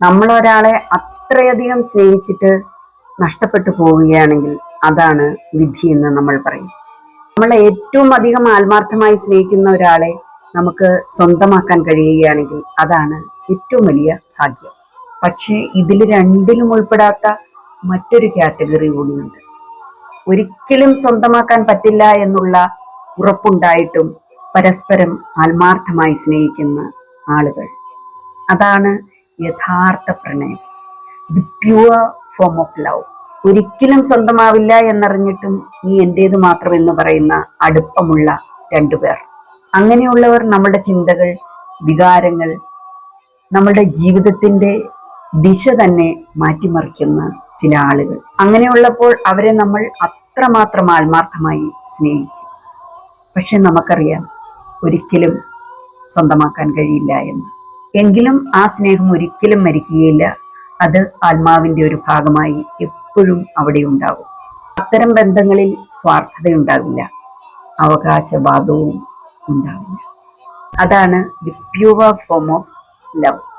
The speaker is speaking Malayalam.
നമ്മൾ ഒരാളെ അത്രയധികം സ്നേഹിച്ചിട്ട് നഷ്ടപ്പെട്ടു പോവുകയാണെങ്കിൽ അതാണ് വിധി എന്ന് നമ്മൾ പറയും. നമ്മൾ ഏറ്റവും അധികം ആത്മാർത്ഥമായി സ്നേഹിക്കുന്ന ഒരാളെ നമുക്ക് സ്വന്തമാക്കാൻ കഴിയുകയാണെങ്കിൽ അതാണ് ഏറ്റവും വലിയ ഭാഗ്യം. പക്ഷേ ഇതിൽ രണ്ടിലും ഉൾപ്പെടാത്ത മറ്റൊരു കാറ്റഗറി കൂടിയുണ്ട്. ഒരിക്കലും സ്വന്തമാക്കാൻ പറ്റില്ല എന്നുള്ള ഉറപ്പുണ്ടായിട്ടും പരസ്പരം ആത്മാർത്ഥമായി സ്നേഹിക്കുന്ന ആളുകൾ. അതാണ് യഥാർത്ഥ പ്രണയം. The pure form of love ഒരിക്കലും സ്വന്തമാവില്ല എന്നറിഞ്ഞിട്ടും നീ എന്റേത് മാത്രം എന്ന് പറയുന്ന അടുപ്പമുള്ള രണ്ടുപേർ. അങ്ങനെയുള്ളവർ നമ്മുടെ ചിന്തകൾ വികാരങ്ങൾ നമ്മുടെ ജീവിതത്തിന്റെ ദിശ തന്നെ മാറ്റിമറിക്കുന്ന ചില ആളുകൾ. അങ്ങനെയുള്ളപ്പോൾ അവരെ നമ്മൾ അത്രമാത്രം ആത്മാർത്ഥമായി സ്നേഹിക്കും. പക്ഷെ നമുക്കറിയാം ഒരിക്കലും സ്വന്തമാക്കാൻ കഴിയില്ല എന്ന്. എങ്കിലും ആ സ്നേഹം ഒരിക്കലും മരിക്കുകയില്ല. അത് ആത്മാവിന്റെ ഒരു ഭാഗമായി എപ്പോഴും അവിടെ ഉണ്ടാകും. അത്തരം ബന്ധങ്ങളിൽ സ്വാർത്ഥതയുണ്ടാവില്ല. അവകാശവാദവും ഉണ്ടാവില്ല. അതാണ് the pure form of love.